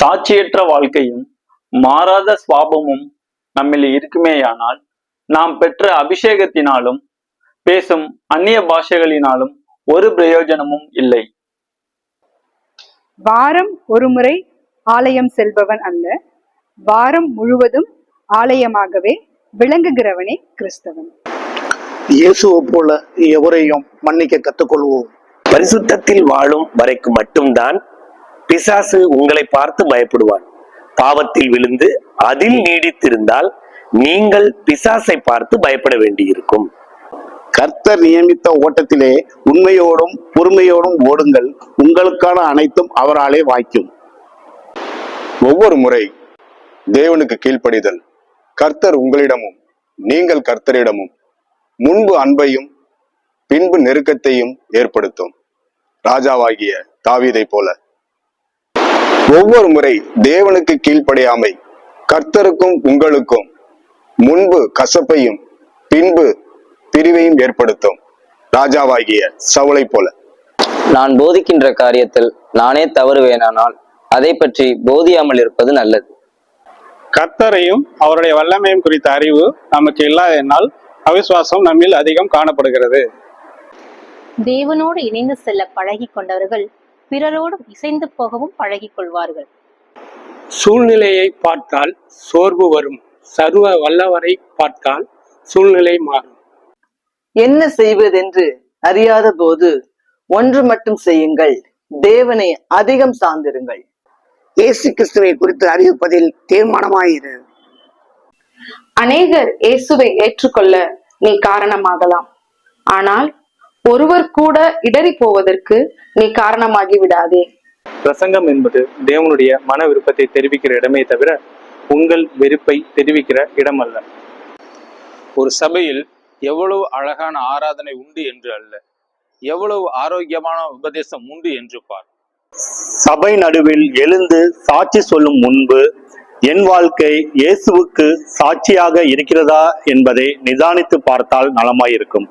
சாட்சியற்ற வாழ்க்கையும் மாறாத சுவாபமும் நம்மில் இருக்குமேயானால் நாம் பெற்ற அபிஷேகத்தினாலும் பேசும் அந்நிய பாஷைகளினாலும் ஒரு பிரயோஜனமும் இல்லை. வாரம் ஒருமுறை ஆலயம் செல்பவன் அல்ல. வாரம் முழுவதும் ஆலயமாகவே விளங்குகிறவனே கிறிஸ்தவன். இயேசுவை போல எவரையும் மன்னிக்க கற்றுக்கொள்வோம். பரிசுத்தத்தில் வாழும் வரைக்கும் மட்டும்தான் பிசாசு உங்களை பார்த்து பயப்படுவான். பாவத்தில் விழுந்து அதில் நீடித்திருந்தால் நீங்கள் பிசாசை பார்த்து பயப்பட வேண்டியிருக்கும். கர்த்தர் நியமித்த ஓட்டத்திலே உண்மையோடும் பொறுமையோடும் ஓடுங்கள். உங்களுக்கான அனைத்தும் அவராலே வாய்க்கும். ஒவ்வொரு முறை தேவனுக்கு கீழ்ப்படிதல். கர்த்தர் உங்களிடமும் நீங்கள் கர்த்தரிடமும் முன்பு அன்பையும் பின்பு நெருக்கத்தையும் ஏற்படுத்தும். ராஜாவாகிய தாவீதை போல. ஒவ்வொரு முறை தேவனுக்கு கீழ்ப்படியாமை கர்த்தருக்கும் உங்களுக்கும் முன்பு கசப்பையும் பின்பு பிரிவையும் ஏற்படுத்தும். ராஜாவாகிய சவுளை போல. நான் போதிக்கின்ற காரியத்தில் நானே தவறுவேனானால் அதை பற்றி போதியாமல் இருப்பது நல்லது. கர்த்தரையும் அவருடைய வல்லமையும் குறித்த அறிவு நமக்கு இல்லாததினால் அவிசுவாசம் நம்மில் அதிகம் காணப்படுகிறது. தேவனோடு இணைந்து செல்ல பழகிக் கொண்டவர்கள் பிறரோடும் இசைந்து போகவும் பழகிக் கொள்வார்கள். சூழ்நிலையை பார்த்தால் சோர்வு வரும். சர்வ வல்லவரை பார்த்தால் சூழ்நிலை மாறும். என்ன செய்வதென்று அறியாத போது ஒன்று மட்டும் செய்யுங்கள். தேவனை அதிகம் சார்ந்திருங்கள். இயேசு கிறிஸ்துவை குறித்து அறிவிப்பதில் தீர்மானமாயிரு. அநேகர் இயேசுவை ஏற்றுக்கொள்ள நீ காரணமாகலாம். ஆனால் ஒருவர் கூட இடறி போவதற்கு நீ காரணமாகி விடாதே. பிரசங்கம் என்பது தேவனுடைய மன விருப்பத்தை தெரிவிக்கிற இடமே தவிர உங்கள் வெறுப்பை தெரிவிக்கிற இடம் அல்ல ஒரு சபையில் எவ்வளவு அழகான ஆராதனை உண்டு என்று அல்ல. எவ்வளவு ஆரோக்கியமான உபதேசம் உண்டு என்று பார். சபை நடுவில் எழுந்து சாட்சி சொல்லும் முன்பு என் வாழ்க்கை இயேசுவுக்கு சாட்சியாக இருக்கிறதா என்பதை நிதானித்து பார்த்தால் நலமாயிருக்கும்.